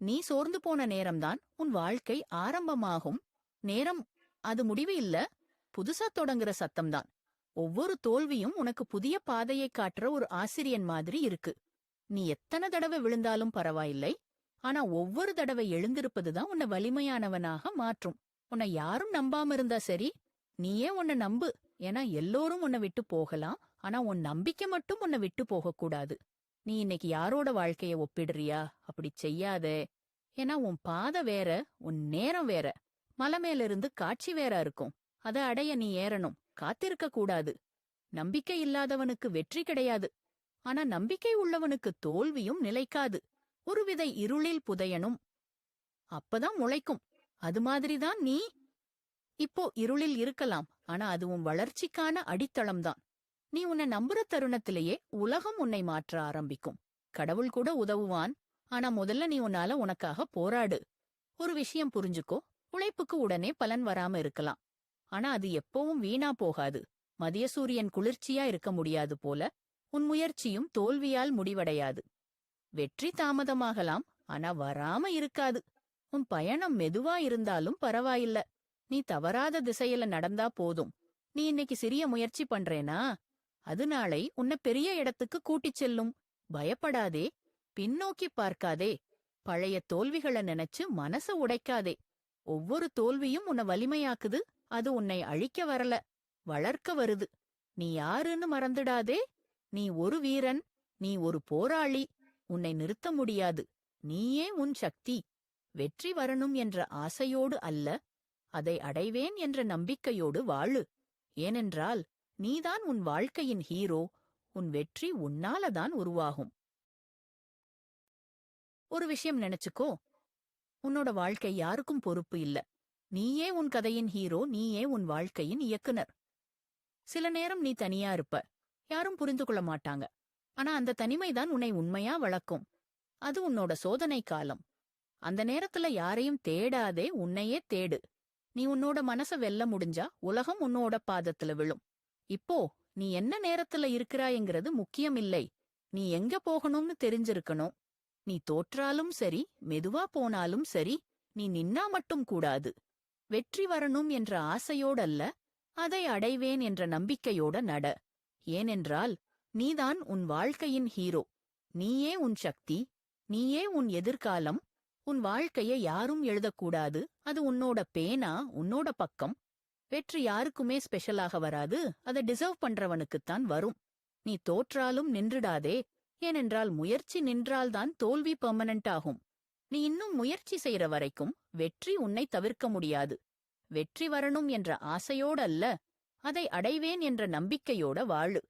நீ சோர்ந்து போன நேரம்தான் உன் வாழ்க்கை ஆரம்பமாகும். நேரம் அது முடிவு இல்ல. புதுசா தொடங்குற சத்தம்தான். ஒவ்வொரு தோல்வியும் உனக்கு புதிய பாதையை காட்டுற ஒரு ஆசிரியன் மாதிரி இருக்கு. நீ எத்தனை தடவை விழுந்தாலும் பரவாயில்லை. ஆனா ஒவ்வொரு தடவை எழுந்திருப்பதுதான் உன்னை வலிமையானவனாக மாற்றும். உன்னை யாரும் நம்பாம இருந்தா சரி நீயே உன்னை நம்பு. ஏன்னா எல்லோரும் உன்னை விட்டு போகலாம். ஆனா உன் நம்பிக்கை மட்டும் உன்னை விட்டு போகக்கூடாது நீ இன்னைக்கு யாரோட வாழ்க்கைய ஒப்பிடுறியா? அப்படி செய்யாதே. ஏன்னா உன் பாதை வேற உன் நேரம் வேற. மலை மேல இருந்து காட்சி வேற இருக்கும். அத அடைய நீ ஏறணும். காத்திருக்க கூடாது. நம்பிக்கை இல்லாதவனுக்கு வெற்றி கிடையாது. ஆனா நம்பிக்கை உள்ளவனுக்கு தோல்வியும் நிலைக்காது. ஒருவித இருளில் புதையணும். அப்பதான் முளைக்கும். அது மாதிரிதான் நீ. இப்போ இருளில் இருக்கலாம். ஆனா அது உன் வளர்ச்சிக்கான அடித்தளம்தான். நீ உன்னை நம்புற தருணத்திலேயே உலகம் உன்னை மாற்ற ஆரம்பிக்கும். கடவுள் கூட உதவுவான். ஆனா முதல்ல நீ உன்னால உனக்காக போராடு. ஒரு விஷயம் புரிஞ்சுக்கோ. உழைப்புக்கு உடனே பலன் வராம இருக்கலாம். ஆனா அது எப்பவும் வீணா போகாது. மதிய சூரியன் குளிர்ச்சியா இருக்க முடியாது போல உன் முயற்சியும் தோல்வியால் முடிவடையாது. வெற்றி தாமதமாகலாம் ஆனா வராம இருக்காது. உன் பயணம் மெதுவா இருந்தாலும் பரவாயில்ல. நீ தவறாத திசையில நடந்தா போதும். நீ இன்னைக்கு சிறிய முயற்சி பண்றேனா? அது நாளை உன்னை பெரிய இடத்துக்கு கூட்டிச் செல்லும். பயப்படாதே. பின்னோக்கி பார்க்காதே. பழைய தோல்விகளை நினைச்சு மனச உடைக்காதே. ஒவ்வொரு தோல்வியும் உன்னை வலிமையாக்குது. அது உன்னை அழிக்க வரல. வளர்க்க வருது. நீ யாருன்னு மறந்துடாதே. நீ ஒரு வீரன். நீ ஒரு போராளி. உன்னை நிறுத்த முடியாது. நீயே உன் சக்தி. வெற்றி வரணும் என்ற ஆசையோடு அல்ல. அதை அடைவேன் என்ற நம்பிக்கையோடு வாழு. ஏனென்றால் நீதான் உன் வாழ்க்கையின் ஹீரோ உன் வெற்றி உன்னாலதான் உருவாகும். ஒரு விஷயம் நினைச்சுக்கோ உன்னோட வாழ்க்கை யாருக்கும் பொறுப்பு இல்ல. நீயே உன் கதையின் ஹீரோ நீயே உன் வாழ்க்கையின் இயக்குனர். சில நேரம் நீ தனியா இருப்ப யாரும் புரிந்து கொள்ள மாட்டாங்க. ஆனா அந்த தனிமைதான் உன்னை உண்மையா வளர்க்கும் அது உன்னோட சோதனை காலம். அந்த நேரத்துல யாரையும் தேடாதே உன்னையே தேடு. நீ உன்னோட மனச வெல்ல முடிஞ்சா உலகம் உன்னோட பாதத்துல விழும். இப்போ நீ என்ன நேரத்துல இருக்கிறாய்ங்கிறது முக்கியம் இல்லை நீ எங்க போகணும்னு தெரிஞ்சிருக்கணும். நீ தோற்றாலும் சரி மெதுவா போனாலும் சரி நீ நின்னா மட்டும் கூடாது. வெற்றி வரணும் என்ற ஆசையோடல்ல அதை அடைவேன் என்ற நம்பிக்கையோட நட. ஏனென்றால் நீதான் உன் வாழ்க்கையின் ஹீரோ. நீயே உன் சக்தி நீயே உன் எதிர்காலம். உன் வாழ்க்கையை யாரும் எழுதக்கூடாது. அது உன்னோட பேனா உன்னோட பக்கம். வெற்றி யாருக்குமே ஸ்பெஷலாக வராது. அதை டிசர்வ் பண்றவனுக்குத்தான் வரும். நீ தோற்றாலும் நின்றுடாதே. ஏனென்றால் முயற்சி நின்றால்தான் தோல்வி பெர்மனன்ட் ஆகும். நீ இன்னும் முயற்சி செய்யற வரைக்கும் வெற்றி உன்னை தவிர்க்க முடியாது. வெற்றி வரணும் என்ற ஆசையோடல்ல. அதை அடைவேன் என்ற நம்பிக்கையோட வாழு.